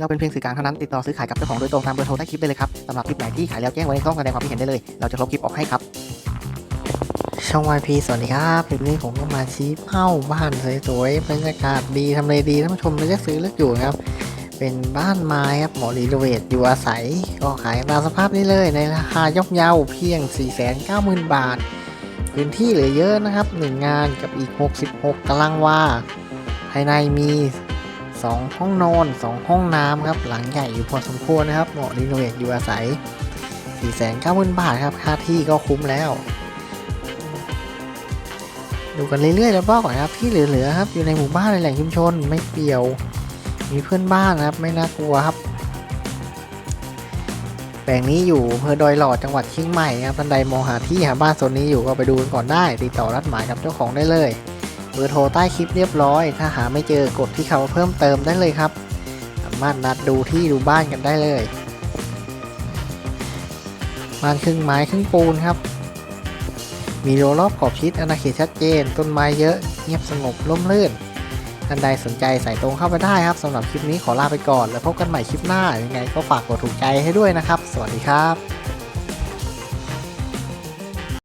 เราเป็นเพียงสื่อกลางเท่านั้นติดต่อซื้อขายกับเจ้าของโดยตรงตามเบอร์โทรใต้คลิปได้เลยครับสำหรับคลิปไหนที่ขายแล้วแจ้งไว้ในช่องแสดงความคิดเห็นได้เลย เราจะลบคลิปออกให้ครับ ช่อง YP สวัสดีครับคลิปนี้ผมก็มาชี้เป้าบ้านสวยๆบรรยากาศดีทำเลดีท่านผู้ชมเลือกซื้อเลือกอยู่ครับ เป็นบ้านไม้ครับหมอรีโนเวทอยู่อาศัยก็ขายตามสภาพนี้เลยในราคาย่อมเยาเพียง 490,000 บาท พื้นที่เหลือเยอะนะครับ1งานกับอีก 66 ตารางวาภายในมี 2 ห้องนอน 2 ห้องน้ำครับ หลังใหญ่อยู่พอสมควรนะครับ เหมาะรีโนเวทอยู่อาศัย 490,000 บาทครับ ค่าที่ก็คุ้มแล้ว ดูกันเรื่อยๆแล้วบอกก่อนครับ ที่เหลือๆครับ อยู่ในหมู่บ้านในแหล่งชุมชน ไม่เปี่ยว มีเพื่อนบ้านนะครับ ไม่น่ากลัวครับ แปลงนี้อยู่อำเภอดอยหลอดจังหวัดเชียงใหม่ครับท่านใดมองหาที่หาบ้านโซนนี้อยู่ก็ไปดูกันก่อนได้ ติดต่อรัดหมายกับเจ้าของได้เลย เบอร์โทรใต้คลิปเรียบร้อย ถ้าหาไม่เจอกดที่เขาเพิ่มเติมได้เลยครับ สามารถนัดดูที่ดูบ้านกันได้เลยบ้านครึ่งไม้ครึ่งปูนครับ มีรั้วรอบขอบชิดอาณาเขตชัดเจน ต้นไม้เยอะ เงียบสงบร่มรื่นท่านใดสนใจใส่ตรงเข้าไปได้ครับสำหรับคลิปนี้ขอลาไปก่อน แล้วพบกันใหม่คลิปหน้ายังไงก็ฝากกดถูกใจให้ด้วยนะครับ สวัสดีครับ